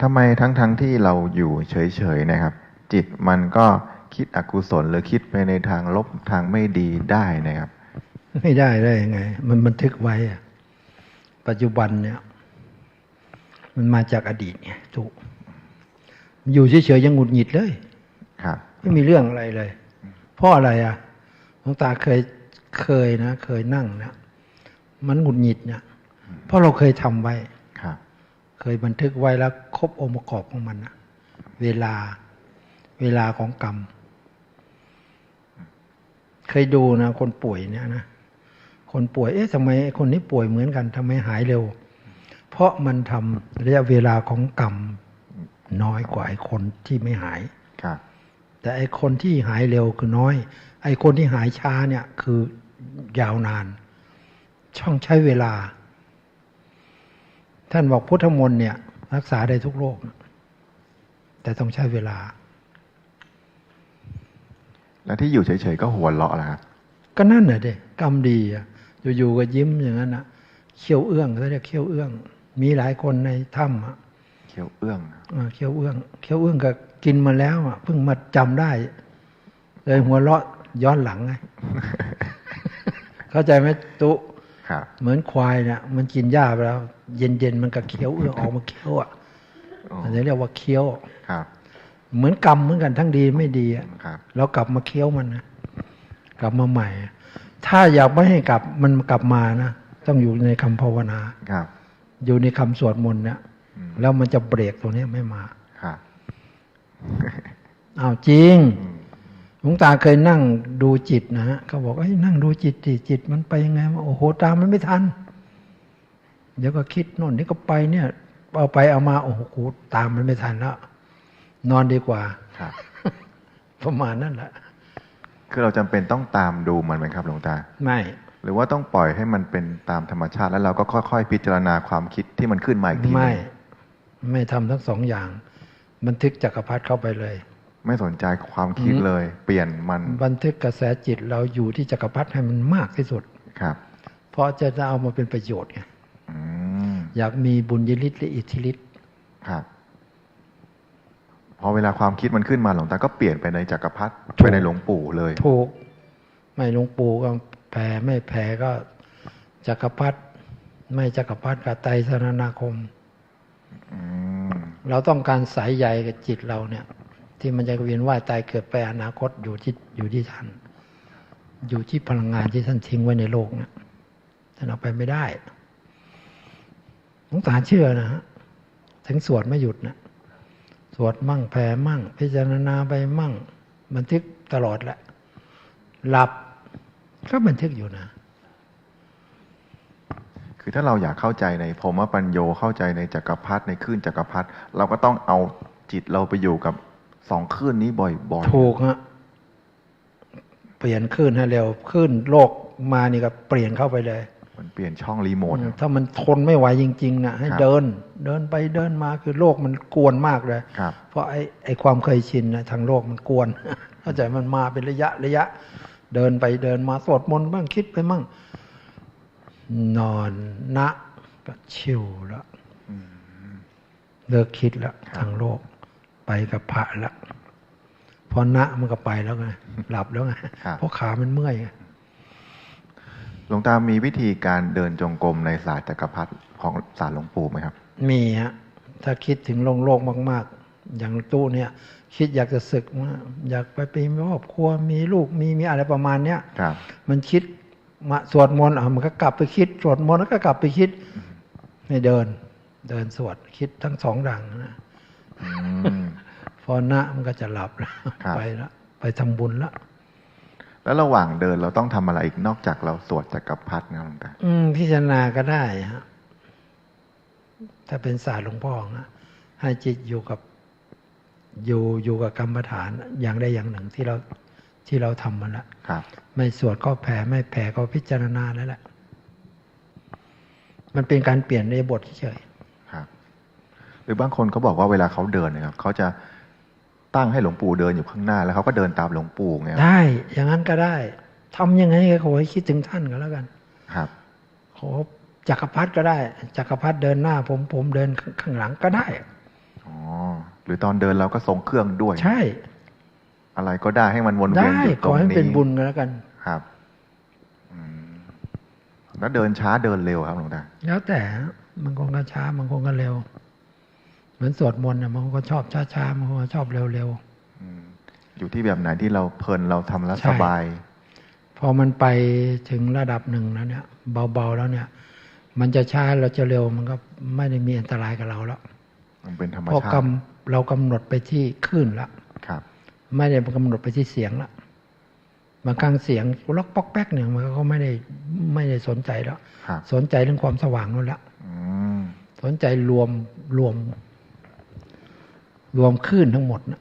ทำไมทั้งทั้งที่เราอยู่เฉยๆนะครับ จิตมันก็คิดอกุศลหรือคิดไปในทางลบทางไม่ดีได้นะครับ ไม่ได้ได้ยังไง มันบันทึกไว้อะปัจจุบันเนี่ย มันมาจากอดีตไงถูกอยู่เฉยๆยังหงุดหงิดเลยครับไม่มีเรื่องอะไรเลย เพราะอะไรอะหลวงตาเคยเคยนะ เคยนั่งนะมันหงุดหงิดเนี่ยเพราะเราเคยทำไว้ครับ เคยบันทึกไว้แล้วครบองค์ประกอบของมันนะเวลาเวลาของกรรม เคยดูนะ คนป่วยเนี่ยนะคนป่วยเอ๊ะทำไมไอ้คนนี้ป่วยเหมือนกันทำไมหายเร็ว เพราะมันทำระยะเวลาของกรรมน้อยกว่าไอ้คนที่ไม่หายครับ แต่ไอ้คนที่หายเร็วคือน้อย ไอ้คนที่หายช้าเนี่ยคือยาวนาน ช่องใช้เวลา ท่านบอกพุทธมนต์เนี่ย รักษาได้ทุกโรค แต่ต้องใช้เวลา แล้วที่อยู่เฉยๆก็หัวเราะล่ะครับก็นั่นน่ะเด็กรรมดีอะอยู่ๆก็ยิ้มอย่างนั้นนะเขี้ยวเอื้องเขาเรียกเขี้ยวเอื้อง มีหลายคนในถ้ำอะเคี้ยวเอื้องอ่าเขี้ยวเอื้องเขี้ยวเอื้องก็กินมาแล้วอะเพิ่งมาจำได้เลยหัวเราะย้อนหลังไงเข้าใจไหมตุครับ เหมือนควายเนี่ยมันกินหญ้าไปแล้ว เย็นๆมันก็เคี้ยวเอื้องออกมาเคี้ยวอะอ๋ออันนี้เรียกว่าเคี้ยวครับ เหมือนกรรมเหมือนกันทั้งดีไม่ดีอะครับเรากลับมาเคี้ยวมันนะกลับมาใหม่ ถ้าอยากไม่ให้กลับมันกลับมานะต้องอยู่ในคำภาวนาครับ อยู่ในคำสวดมนต์เนี่ยอืมแล้วมันจะเบรกตัวเนี้ยไม่มาครับอ้าวจริงอืม หลวงตาเคยนั่งดูจิตนะฮะเขาบอกเอ้ยนั่งดูจิตดิจิตมันไปยังไงวะโอ้โหตามมันไม่ทัน เดี๋ยวก็คิดโน่นนี่ก็ไปเนี่ย เอาไปเอามาโอ้โหกูตามมันไม่ทันแล้วนอนดีกว่าครับประมาณนั้นแหละคือเราจำเป็นต้องตามดูมันไหมครับหลวงตา ไม่ หรือว่าต้องปล่อยให้มันเป็นตามธรรมชาติ แล้วเราก็ค่อยๆ พิจารณาความคิดที่มันขึ้นมาอีกทีหไม่นึ่งไม่ทำทั้งสองอย่าง บันทึกจักรพรรดิเข้าไปเลย ไม่สนใจความคิดอืมเลย เปลี่ยนมันบันทึกกระแสจิตเราอยู่ที่จักรพรรดิให้มันมากที่สุดครับ เพราะจะเอามาเป็นประโยชน์ไงอืมอยากมีบุญยฤทธิ์และอิทธิฤทธิ์ครับพอเวลาความคิดมันขึ้นมาหลวงตาก็เปลี่ยนไปในจักรพรรดิไปในหลวงปู่เลยถูกไม่หลวงปู่ก็แผ่ไม่แผ่ก็จักรพรรดิไม่จักรพรรดิกับไตรสรณาคมอืมเราต้องการสายใยกับจิตเราเนี่ย ที่มันจะเวียนว่ายตายเกิดไปอนาคตอยู่ที่อยู่ที่ท่าน อยู่ที่พลังงานที่ท่านทิ้งไว้ในโลกเนี่ยท่านเอาไปไม่ได้หลวงตาเชื่อนะฮะถึงสวดไม่หยุดนะสวดมั่งแผ่มั่ง พิจารณาไปมั่ง บันทึกตลอดแหละ หลับก็บันทึกอยู่นะ คือถ้าเราอยากเข้าใจในพรมปัญโยเข้าใจในจักรพรรดิในคลื่นจักรพรรดิเราก็ต้องเอาจิตเราไปอยู่กับ สองคลื่นนี้บ่อยๆถูกฮะเปลี่ยนขึ้นให้เร็วขึ้นโลกมานี่ก็เปลี่ยนเข้าไปเลย มันเปลี่ยนช่องรีโมทอืมถ้ามันทนไม่ไหวจริงๆนะให้ครับเดิน เดินไปเดินมาคือโลกมันกวนมากเลยครับเพราะไอ้ไอ้ความเคยชินนะทางโลกมันกวนเข้าใจมันมาเป็นระยะระยะ เดินไปเดินมาสวดมนต์บ้างคิดไปมั่งนอนนะก็ชิวแล้วเลิกคิดแล้วทางโลก ไปกับพระแล้วพอนะมันก็ไปแล้วไงหลับแล้วไงครับเพราะขามันเมื่อยไงหลวงตามีวิธีการเดินจงกรมในศาสตร์จักรพรรดิของศาสตร์หลวงปู่ไหมครับ มีฮะถ้าคิดถึงโลกโลกมาก ๆ อย่างตู้เนี่ย คิดอยากจะศึกว่าอยากไปเป็นครอบครัวมีลูกมีมีอะไรประมาณเนี้ยครับมันคิดมาสวดมนต์อะมันก็กลับไปคิดสวดมนต์แล้วก็กลับไปคิดไม่เดิน เดินสวดคิดทั้งสองดังนะ อืมพอนะมันก็จะหลับแล้วครับไปแล้วไปทำบุญแล้วแล้วระหว่างเดินเราต้องทำอะไรอีกนอกจากเราสวดจักรพรรดินะครับหลวงตาอืมพิจารณาก็ได้ฮะถ้าเป็นศาสตร์หลวงพ่อนะให้จิตอยู่กับอยู่อยู่กับกรรมฐานอย่างใดอย่างหนึ่งที่เราที่เราทำมันละครับไม่สวดก็แผ่ไม่แผ่ก็พิจารณาแล้วแหละ มันเป็นการเปลี่ยนในบทเฉยครับหรือบางคนเขาบอกว่าเวลาเขาเดินนะครับเขาจะ ตั้งให้หลวงปู่เดินอยู่ข้างหน้า แล้วเขาก็เดินตามหลวงปู่ไงครับได้ อย่างนั้นก็ได้ทำยังไงก็ขอให้คิดถึงท่านก็แล้วกัน ครับ ขอจักรพรรดิก็ได้ จักรพรรดิเดินหน้า ผมผมเดินข้างหลังก็ได้โอ้อ๋อหรือตอนเดินเราก็ทรงเครื่องด้วย ใช่ อะไรก็ได้ให้มันวนเวียนได้อยู่ตขรองให้นี้เป็นบุญกันแล้วกัน ครับอืมแล้วเดินช้าเดินเร็วครับหลวงตาแล้วแต่บางคนก็ช้าบางคนก็เร็ว เหมือนสวดมนต์นะบางคนก็ชอบช้าๆบางคนก็ชอบเร็วอืมอยู่ที่แบบไหนที่เราเพลินเราทำแล้วใช่สบายๆพอมันไปถึงระดับหนึ่งแล้วเนี่ย เบาๆแล้วเนี่ย มันจะช้าเราจะเร็วมันก็ไม่ได้มีอันตรายกับเราแล้วมันเป็นธรรมเพราะชาติกำเรากำหนดไปที่คลื่นละครับ ไม่ได้กำหนดไปที่เสียงละบางครั้งเสียงล็อกป๊อกแป๊กเนี่ยมันก็ไม่ได้ไม่ได้สนใจแล้วครับสนใจเรื่องความสว่างนั่นละอืมสนใจรวมรวม รวมคลื่นทั้งหมดนะ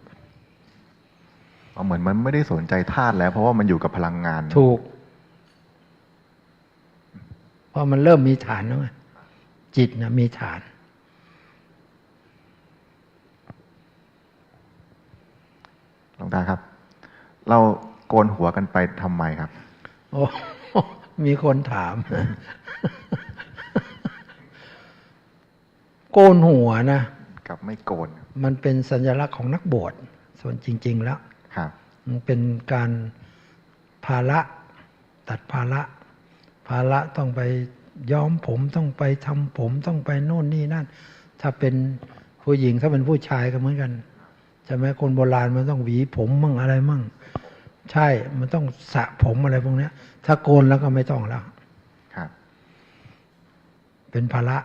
เอาเหมือนมันไม่ได้สนใจธาตุแล้ว เพราะว่ามันอยู่กับพลังงาน ถูก เพราะมันเริ่มมีฐานแล้วไงจิตนะมีฐาน หลวงตาครับ เราโกนหัวกันไปทำไมครับ โอ้มีคนถาม โกนหัวนะ กับไม่โกน มันเป็นสัญลักษณ์ของนักบวชส่วนจริง ๆ แล้วครับมันเป็นการภาระตัดภาระภาระต้องไปย้อมผมต้องไปทำผมต้องไปโน่นนี่นั่น ถ้าเป็นผู้หญิงถ้าเป็นผู้ชายก็เหมือนกันใช่ไหมคนโบราณมันต้องหวีผมมั่งอะไรมั่ง ใช่มันต้องสระผมอะไรพวกเนี้ยถ้าโกนแล้วก็ไม่ต้องแล้วครับ เป็นภาระ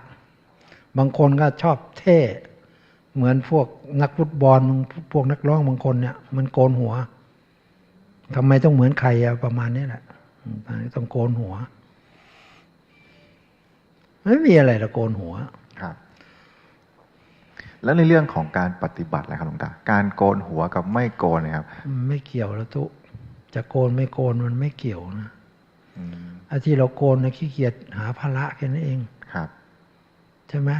บางคนก็ชอบเท่ เหมือนพวกนักฟุตบอลพวกนักร้องบางคนเนี่ย มันโกนหัวทำไมต้องเหมือนใครอะประมาณนี้แหละอืมต้องโกนหัวไม่มีอะไรละโกนหัวครับแล้วในเรื่องของการปฏิบัติอะไรครับหลวงตา การโกนหัวกับไม่โกนเนะครับมันไม่เกี่ยวแล้วทุจะโกนไม่โกนมันไม่เกี่ยวนะอืมไอ้ที่เราโกนนะขี้เกียจหาภาระแค่นั้นเอง ครับ ใช่ไหม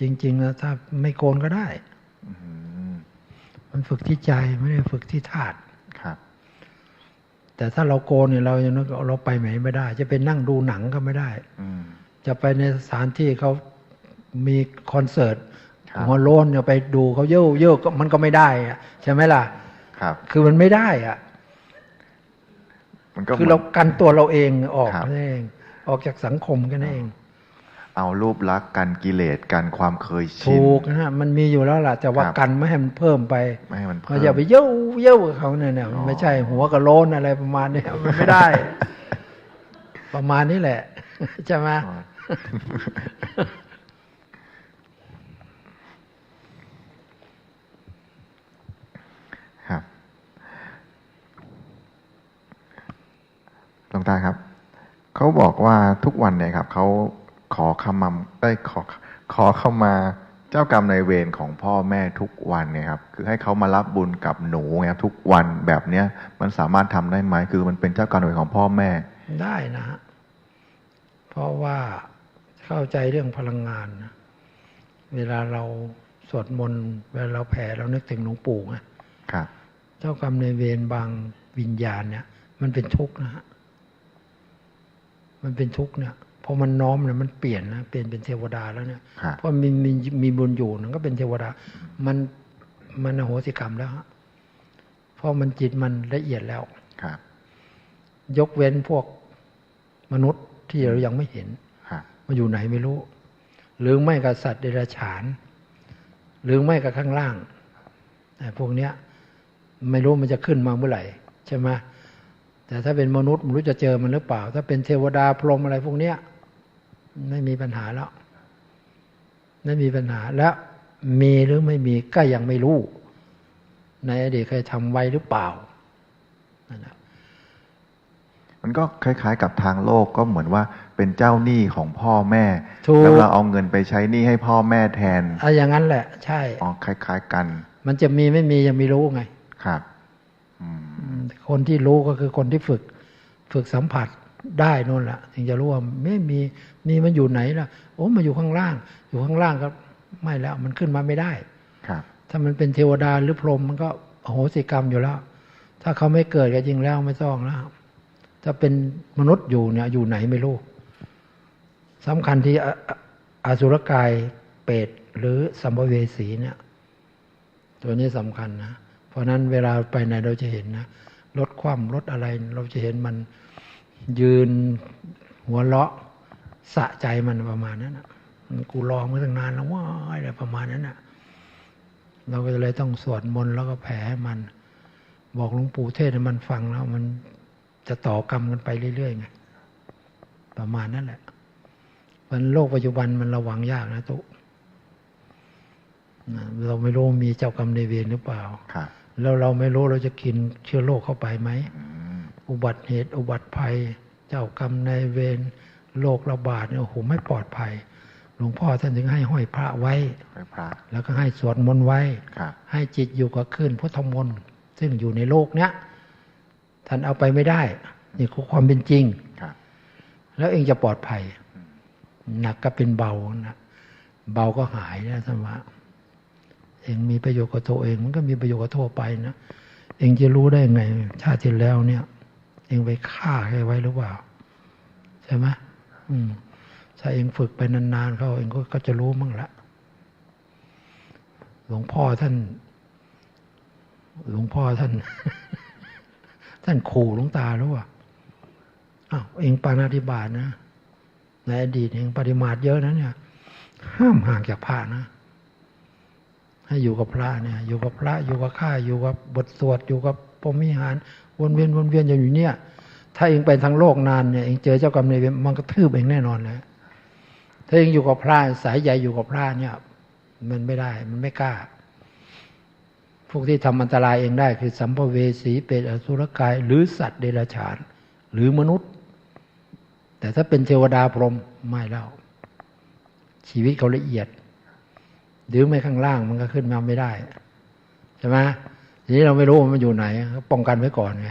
จริง ๆ แล้วถ้าไม่โกนก็ได้อืมมันฝึกที่ใจไม่ได้ฝึกที่ธาตุครับ แต่ถ้าเราโกนเนี่ยเรายังเราไปไหนไม่ได้ จะไปนั่งดูหนังก็ไม่ได้อืมจะไปในสถานที่เขามีคอนเสิร์ตครับหัวโลนเนี่ยไปดูเขาเย่อเย่อก็มันก็ไม่ได้อะใช่ไหมล่ะ ครับ คือมันไม่ได้อะมันก็คือหมืนเรากันตัวเราเองออกครับนั่นเอง ออกจากสังคมกันนั่นเอง เอารูปลักษณ์กันกิเลสกันความเคยชินถูกนะฮะมันมีอยู่แล้วล่ะ แต่ว่าครับกันไม่ให้มันเพิ่มไปไม่ให้มันเราเพิ่มอย่าไปเย่อเย่อกับเขาเนี่ยเนี่ยอ๋อไม่ใช่หัวกับโลนอะไรประมาณเนี้ยมันไม่ได้ ประมาณนี้แหละใช่ไหมอ๋อครับหลวงตาครับ เขาบอกว่าทุกวันเนี่ยครับเขา ขอขมำได้ยขอขอเข้ามาเจ้ากรรมในายเวรของพ่อแม่ทุกวันเนี่ยครับ คือให้เขามารับบุญกับหนูไงครับทุกวันแบบเนี้ยมันสามารถทำได้ไหมคือมันเป็นเจ้ากรรมนายเวรของพ่อแม่ ได้นะฮะเพราะว่าเข้าใจเรื่องพลังงานนะเวลาเราสวดมนต์เวลาเราแผ่เรานึกถึงหลวงปู่ไงครับ เจ้ากรรมในายเวรบางวิญญาณเนี่ย มันเป็นทุกข์นะฮะมันเป็นทุกข์เนี่ย พอมันน้อมเนี่ยมันเปลี่ยนนะเปลี่ยนเป็นเทวดาแล้วเนี่ยครับเพราะมีมีมีบุญอยู่มันก็เป็นเทวดา มันมันอโหสิกรรมแล้วฮะเพราะมันจิตมันละเอียดแล้วครับ ยกเว้นพวกมนุษย์ที่เรายังไม่เห็นครับมันอยู่ไหนไม่รู้ หรือไม่กับสัตว์เดรัจฉาน หรือไม่กับข้างล่างแต่พวกเนี้ย ไม่รู้มันจะขึ้นมาเมื่อไหร่ใช่ไหมแต่ถ้าเป็นมนุษย์ไม่รู้จะเจอมันหรือเปล่า ถ้าเป็นเทวดาพรหมอะไรพวกเนี้ย ไม่มีปัญหาแล้ว ไม่มีปัญหาแล้วมีหรือไม่มีก็ยังไม่รู้ ในอดีตเคยทำไว้หรือเปล่านั่นแหละมันก็คล้ายๆ กับทางโลกก็เหมือนว่าเป็นเจ้าหนี้ของพ่อแม่ถูกแล้วเราเอาเงินไปใช้หนี้ให้พ่อแม่แทนอะอย่างนั้นแหละ ใช่อ๋อคล้าย ๆ กัน มันจะมีไม่มียังไม่รู้ไง ครับอืมอืมคนที่รู้ก็คือคนที่ฝึก ฝึกสัมผัส ได้นั่นแหละถึงจะรู้ว่าไม่มีมีมันอยู่ไหนล่ะโอ้มาอยู่ข้างล่าง อยู่ข้างล่างก็ไม่แล้ว มันขึ้นมาไม่ได้ครับ ถ้ามันเป็นเทวดาหรือพรหมมันก็อโหสิกรรมอยู่แล้ว ถ้าเขาไม่เกิดก็จริงแล้วไม่ต้องแล้วถ้าเป็นมนุษย์อยู่เนี่ย อยู่ไหนไม่รู้สำคัญที่อออสุรกายเปรตหรือสัมภเวสีเนี่ย ตัวนี้สำคัญนะ เพราะฉะนั้นเวลาไปไหนเราจะเห็นนะรถคว่ำรถอะไรเราจะเห็นมัน ยืนหัวเราะสะใจมันประมาณนั้นนะกูลองมาตั้งนานแล้วว่าอะไรประมาณนั้นนะเราก็เลยต้องสวดมนต์แล้วก็แผ่ให้มัน บอกหลวงปู่เทศให้มันฟังแล้วมันจะต่อกรรมกันไปเรื่อยๆไงประมาณนั้นแหละมันโลกปัจจุบันมันระวังยากนะตุ๊นะเราไม่รู้มีเจ้ากรรมในายเวรหรือเปล่าครับแล้วเราไม่รู้เราจะกินเชื้อโรคเข้าไปไหมอืม อุบัติเหตุ อุบัติภัย เจ้ากรรมในายเวรโรคระบาดเนี่ยโอ้โหไม่ปลอดภัย หลวงพ่อท่านถึงให้ห้อยพระไว้ไปพระแล้วก็ให้สวดมนต์ไว้ครับให้จิตอยู่กับคลื่นพุทธมนต์ซึ่งอยู่ในโลกเนี้ยท่านเอาไปไม่ได้ นี่คือความเป็นจริงครับแล้วเองจะปลอดภัยหนักก็เป็นเบานะเบาก็หายนะท่านว่าเองมีประโยชน์กับตัวเอง มันก็มีประโยชน์กับทั่วไปนะเองจะรู้ได้ไง ชาติที่แล้วเนี่ย เองไปฆ่าใครไว้หรือเปล่า ใช่ไหมอืมถ้าเองฝึกไปนานๆเขาเองก็จะรู้มั่งละหลวงพ่อท่าน หลวงพ่อท่าน ท่านขู่หลวงตาหรือเปล่าอ้าวเองปานาธิบาตนะในอดีตเองปฏิมาทเยอะนะเนี่ย ห้ามห่างจากพระนะ ให้อยู่กับพระเนี่ย อยู่กับพระ อยู่กับข้าอยู่กับบทสวดอยู่กับพรมิหาร วนเวียนวนเวียนอยู่เนี่ย ถ้าเองไปทางโลกนานเนี่ยเองเจอเจ้ากรรมนายเวรมันก็ทืบเองแน่นอนเลยถ้าเองอยู่กับพระสายใหญ่อยู่กับพระเนี่ย มันไม่ได้ มันไม่กล้า พวกที่ทำอันตรายเองได้คือสัมภเวสีเปรตอสุรกาย หรือสัตว์เดรัจฉาน หรือมนุษย์ แต่ถ้าเป็นเทวดาพรหมไม่แล้ว ชีวิตเขาละเอียดหรือไม่ข้างล่างมันก็ขึ้นมาไม่ได้ ใช่ไหม ทีนี้เราไม่รู้ว่ามันอยู่ไหนก็ป้องกันไว้ก่อนไง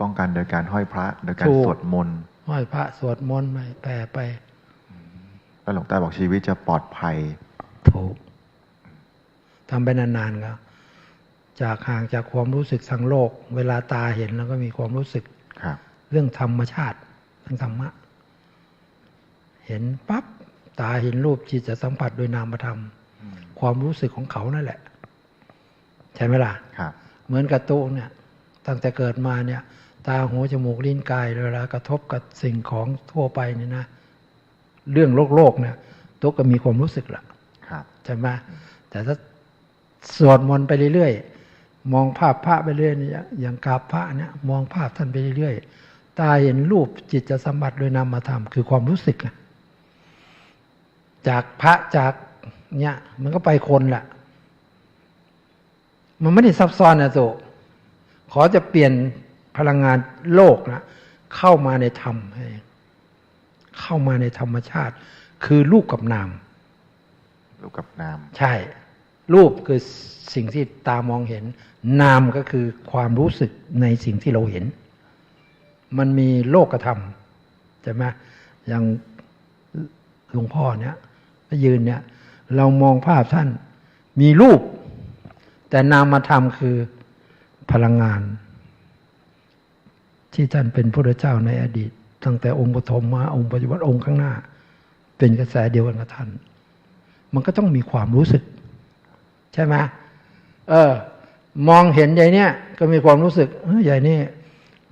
ป้องกันโดยการห้อยพระ โดยการถูกสวดมนต์ห้อยพระสวดมนต์ไปแผ่ไปแล้วหลวงตาบอกชีวิตจะปลอดภัยถูกทำไปนานๆก็จากห่างจากความรู้สึกทางโลก เวลาตาเห็นแล้วก็มีความรู้สึกครับ เรื่องธรรมชาติเรื่องธรรมะ เห็นปั๊บตาเห็นรูปจิตจะสัมผัสโดยนามธรรม ความรู้สึกของเขานั่นแหละ ใช่ไหมล่ะครับเหมือนกับตู้เนี่ยตั้งแต่เกิดมาเนี่ยตาหูจมูกลิ้นกายเวลากระทบกับสิ่งของทั่วไปเนี่ยนะ เรื่องโลกโลกเนี่ยตุ๊กก็มีความรู้สึกละครับใช่ไหมแต่ถ้าสวดมนต์ไปเรื่อยๆมองภาพพระไปเรื่อยเนี่ยอย่างกราบพระเนี่ยมองภาพท่านไปเรื่อยๆตาเห็นรูปจิตจะสัมผัสโดยนามธรรมคือความรู้สึกอะจากพระจากเนี่ยมันก็ไปคนแหละ มันไม่ได้ซับซ้อนนะโตขอจะเปลี่ยนพลังงานโลกนะเข้ามาในธรรมให้เข้ามาในธรรมชาติ คือรูปกับนาม รูปกับนาม ใช่ รูปคือสิ่งที่ตามองเห็น นามก็คือความรู้สึกในสิ่งที่เราเห็น มันมีโลกธรรมใช่ไหมอย่างหลวงพ่อเนี่ยยืนเนี่ย เรามองภาพท่าน มีรูป แต่นามธรรมคือพลังงาน ที่ท่านเป็นพระเจ้าในอดีต ตั้งแต่องค์ปฐมมาองค์ปัจจุบันองค์ข้างหน้า เป็นกระแสเดียวกันกับท่าน มันก็ต้องมีความรู้สึก ใช่ไหมเออ มองเห็นใหญ่เนี่ย ก็มีความรู้สึกเออใหญ่นี่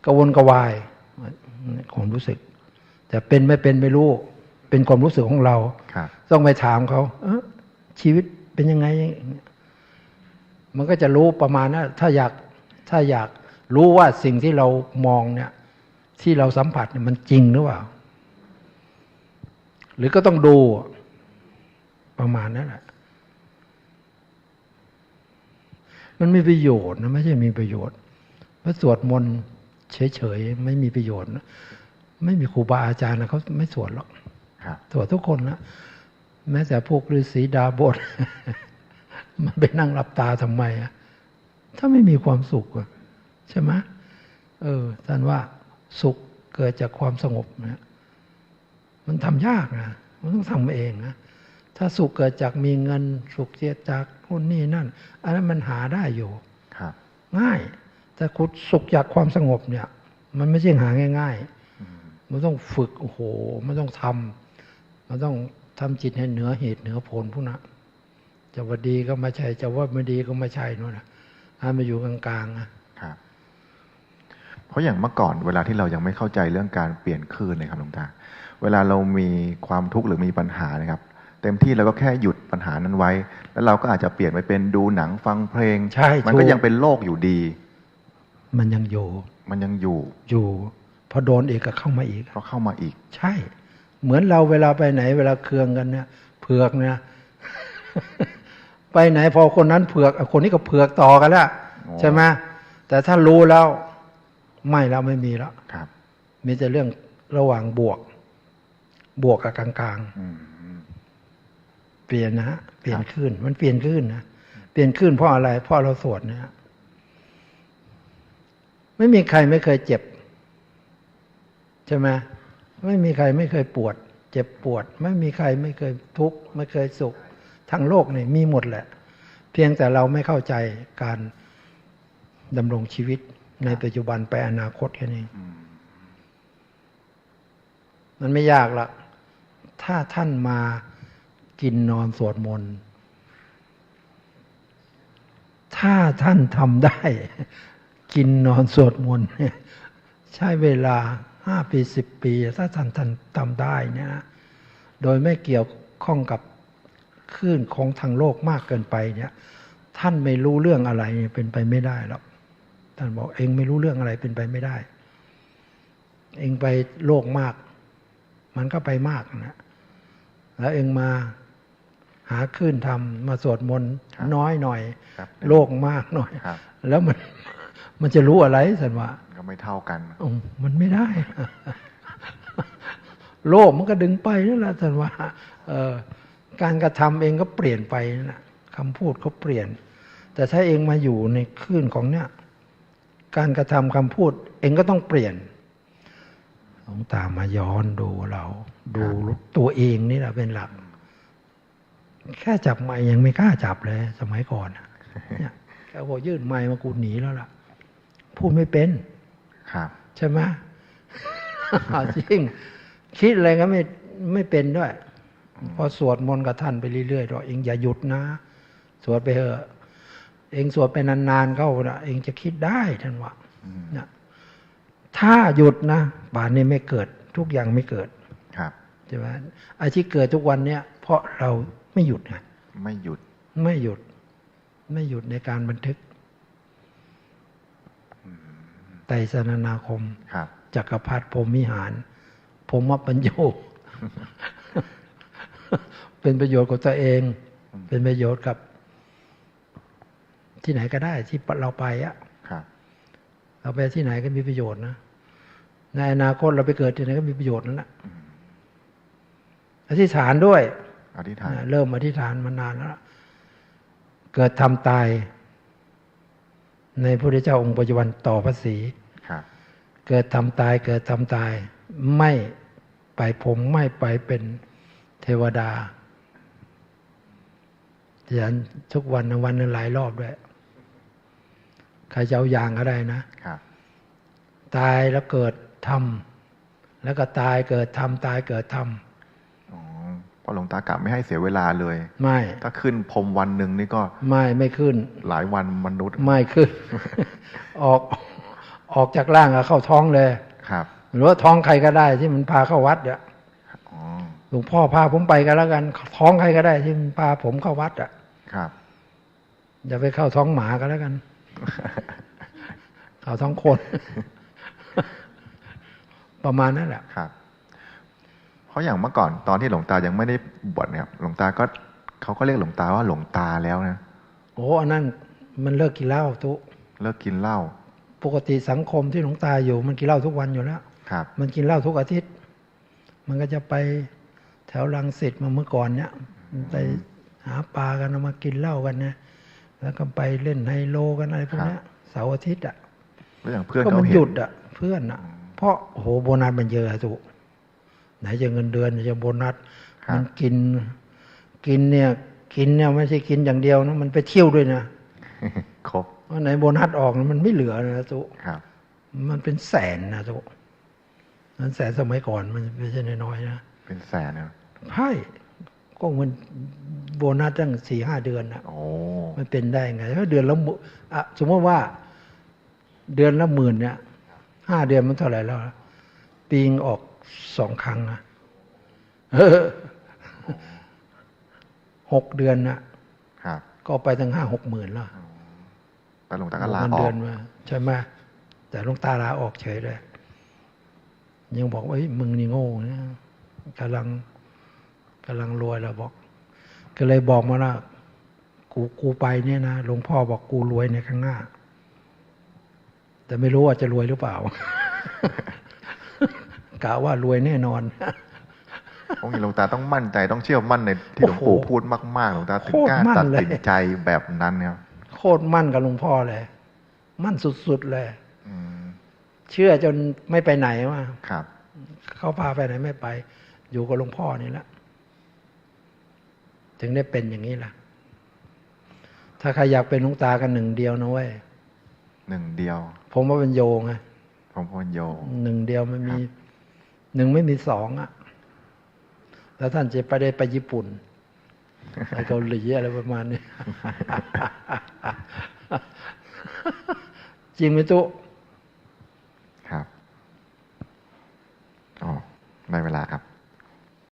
กระวนกระวายความรู้สึก แต่เป็นไม่เป็นไม่รู้เป็นความรู้สึกของเราครับต้องไปถามเขาเออชีวิตเป็นยังไง มันก็จะรู้ประมาณนะถ้าอยากถ้าอยากรู้ว่าสิ่งที่เรามองเนี่ย ที่เราสัมผัสเนี่ยมันจริงหรือเปล่า หรือก็ต้องดูประมาณนั้นแหละมันมีประโยชน์นะไม่ใช่มีประโยชน์เพราะสวดมนต์เฉยๆไม่มีประโยชน์นะไม่มีครูบาอาจารย์นะเขาไม่สวดหรอกครับสวดทุกคนนะแม้แต่พวกฤาษีดาบท มันไปนั่งหลับตาทำไมอะถ้าไม่มีความสุขอะใช่ไหมเออท่านว่าสุขเกิดจากความสงบนะมันทำยากนะมันต้องทำเองนะถ้าสุขเกิดจากมีเงิน สุขเกิดจากคนนี่นั่น อันนั้นมันหาได้อยู่ครับง่าย แต่คุณสุขจากความสงบเนี่ย มันไม่ใช่หาง่ายอืมๆมันต้องฝึกโอ้โห มันต้องทำมันต้องทำจิตให้เหนือเหตุเหนือผลพวกนั้น จะว่าดีก็ไม่ใช่จะว่าไม่ดีก็ไม่ใช่นู่นนะให้มาอยู่กลางๆนะครับเพราะอย่างเมื่อก่อนเวลาที่เรายังไม่เข้าใจเรื่องการเปลี่ยนคลื่นเนะครับหลวงตาเวลาเรามีความทุกข์หรือมีปัญหานะครับ เต็มที่เราก็แค่หยุดปัญหานั้นไว้ แล้วเราก็อาจจะเปลี่ยนไปเป็นดูหนังฟังเพลงใช่มันก็ถูกยังเป็นโลกอยู่ดี มันยังอยู่ มันยังอยู่ อยู่พอโดนอีกก็เข้ามาอีกก็เข้ามาอีก ใช่ เหมือนเราเวลาไปไหน เวลาเคืองกันเนี่ยเผือกเนี่ย ไปไหนพอคนนั้นเผือกอะคนนี้ก็เผือกต่อกันแล้วโอ้ใช่ไหมแต่ถ้ารู้แล้วไม่แล้วไม่มีแล้วครับ มีแต่เรื่องระหว่างบวก บวกกับกลางอืมๆเปลี่ยนนะฮะเปลี่ยนครับขึ้น มันเปลี่ยนขึ้นนะเปลี่ยนขึ้นเพราะอะไร เพราะเราสวดเนี่ยไม่มีใครไม่เคยเจ็บใช่ไหมไม่มีใครไม่เคยปวด เจ็บปวด ไม่มีใครไม่เคยทุกข์ไม่เคยสุข ทั้งโลกนี่มีหมดแหละ เพียงแต่เราไม่เข้าใจการดำรงชีวิตในปัจจุบันไปอนาคตแค่นี้อืมมันไม่ยากละถ้าท่านมากินนอนสวดมนต์ถ้าท่านทำได้ กินนอนสวดมนต์เนี่ยใช้เวลาห้าปีสิบปี ถ้าท่านท่านทำได้เนี่ยนะโดยไม่เกี่ยวข้องกับ คลื่นของทางโลกมากเกินไปเนี่ย ท่านไม่รู้เรื่องอะไรเนี่ยเป็นไปไม่ได้หรอกท่านบอกเองไม่รู้เรื่องอะไรเป็นไปไม่ได้ เองไปโลกมาก มันก็ไปมากนะ แล้วเองมาหาคลื่นทำมาสวดมนต์น้อยหน่อยครับโลกมากหน่อยครับแล้วมันมันจะรู้อะไรสันว่าก็ไม่เท่ากันอืมมันไม่ได้ โลกมันก็ดึงไปนั่นแหละสันว่าเออ การกระทำเองก็เปลี่ยนไปนั่นแหละคำพูดเขาเปลี่ยน แต่ถ้าเองมาอยู่ในคลื่นของเนี้ยการกระทำคำพูด เองก็ต้องเปลี่ยนหลวงตามาย้อนดูเรา ดูตัวเองนี่แหละเป็นหลัก แค่จับไม้ยังไม่กล้าจับเลย สมัยก่อนอะเนี่ยแค่บอกยื่นไม้มากูหนีแล้วล่ะ พูดไม่เป็นครับใช่ไหมจริง คิดอะไรก็ไม่ไม่เป็นด้วย พอสวดมนต์กับท่านไปเรื่อยๆเราเองอย่าหยุดนะ สวดไปเถอะเองสวดไปนานๆเข้านะเองจะคิดได้ท่านว่าอืมนะถ้าหยุดนะป่านนี้ไม่เกิด ทุกอย่างไม่เกิดครับใช่ไหมไอ้ที่เกิดทุกวันเนี้ยเพราะเราไม่หยุดไงไม่หยุด ไม่หยุด ไม่หยุดในการบันทึกไตรสนนาคมครับจักรพรรดิพรหมวิหารผมว่าปัญโย เป็นประโยชน์กับตัวเอง เป็นประโยชน์กับ ที่ไหนก็ได้ที่เราไปอะครับเราไปที่ไหนก็มีประโยชน์นะในอนาคตเราไปเกิดที่ไหนก็มีประโยชน์นั่นแหละอธิษฐานด้วยอธิษฐานนะเริ่มอธิษฐานมานานแล้วเกิดทำตาย ในพระพุทธเจ้าองค์ปัจจุบันต่อพระศรีครับเกิดทำตาย เกิดทำตาย ไม่ไปผมไม่ไปเป็น เทวดายันทุกวันนะวันหนึงหลายรอบด้วยใครจะเอาอย่างก็ได้นะครับตายแล้วเกิดทำแล้วก็ตายเกิดทำตายเกิดทอ๋อเพราะหลวงตากลับไม่ให้เสียเวลาเลยำไม่ ถ้าขึ้นพรมวันหนึ่งนี่ก็ ไม่ไม่ขึ้น หลายวันมนุษย์ ไม่ขึ้น ออกออกจากร่างอะเข้าท้องเลย ครับ หรือว่าท้องใครก็ได้ที่มันพาเข้าวัดเนี่ยอ๋อห ลวงพ่อพาผมไปกันแล้วกัน ท้องใครก็ได้ ที่มันพาผมเข้าวัดอะ ครับอย่าไปเข้าท้องหมากันแล้วกัน เข้าท้องคน ประมาณนั้นแหละครับ เพราะอย่างเมื่อก่อนตอนที่หลวงตายังไม่ได้บวชเนี่ยครับหลวงตาก็เขาก็เรียกหลวงตาว่าหลวงตาแล้วนะโอ้อันนั้นมันเลิกกินเหล้าทุกเลิกกินเหล้าปกติสังคมที่หลวงตาอยู่ มันกินเหล้าทุกวันอยู่แล้วครับมันกินเหล้าทุกอาทิตย์ มันก็จะไปแถ วรังสิตมาเมื่อก่อนเนี่ยมันไปหาปลากันเอามากินเหล้ากันเนี่ยแล้วก็ไปเล่นไฮโลกันอะไรพวกเนี้ยเสาร์อาทิตย์อะแล้วอย่างเพื่อนก็เขามันเห็หยุนดอะ เพื่อนอะ เพราะโอ้โหโบนัสมันเยอะอะทุกไหนจะเงินเดือนไหนจะโบนัสครับมันกิน กินเนี่ย กินเนี่ยไม่ใช่กินอย่างเดียวนะมันไปเที่ยวด้วยนะครบเพราะไหนโบนัสออกนะมันไม่เหลือนะทุกครับ มันเป็นแสนนะทุกนั้นแสนสมัยก่อนมันไม่ใช่น้อยๆนะเป็นแสนนะ ใช่ก็เงินโบนัสตั้งสี่ห้าเดือนนะโอ้มันเป็นได้ไงถ้าเดือนละหมื่นอะสมมติว่า เดือนละหมื่นเนี่ยห้าเดือนมันเท่าไหร่แล้วล่ะปีงออกสองครั้งนะเออหกเดือนนะครับก็ไปตั้งห้าหกหมื่นแล้วแต่หลวงตาก็ลาเงินออเดือกนมาใช่ไหมแต่หลุงตาลาออกเฉยเลยยังบอกว่าเฮ้ยมึงนี่โง่นะกำลัง กำลังรวยแล้วบอก ก็เลยบอกมาว่ากูกูไปเนี่ยนะหลวงพ่อบอกกูรวยในข้างหน้า แต่ไม่รู้ว่าจะรวยหรือเปล่ากะว่ารวยแน่นอนโอ้ยหลวงตาต้องมั่นใจต้องเชื่อมั่นในที่หลวงปู่โอ้โหพูดมากๆหลวงตาถึงโคตรกล้ามั่นตัดเลยสินใจแบบนั้นเนี่ยโคตรมั่นกับหลวงพ่อเลย มั่นสุดๆเลยอืมเชื่อจนไม่ไปไหนว่าครับ เขาพาไปไหนไม่ไป อยู่กับหลวงพ่อนี่แหละ ถึงได้เป็นอย่างนี้ล่ะ ถ้าใครอยากเป็นลุงตากันหนึ่งเดียวนะเว้ยหนึ่งเดียว ผมว่าเป็นโยงไงผมเป็นโยงหนึ่งเดียวมันมีหนึ่งไม่มีสองอะ แล้วท่านจะไปได้ไปญี่ปุ่นไปเกาหลีอะไรประมาณนี้จริงไหมตุ๊ครับอ๋อไม่เวลาครับ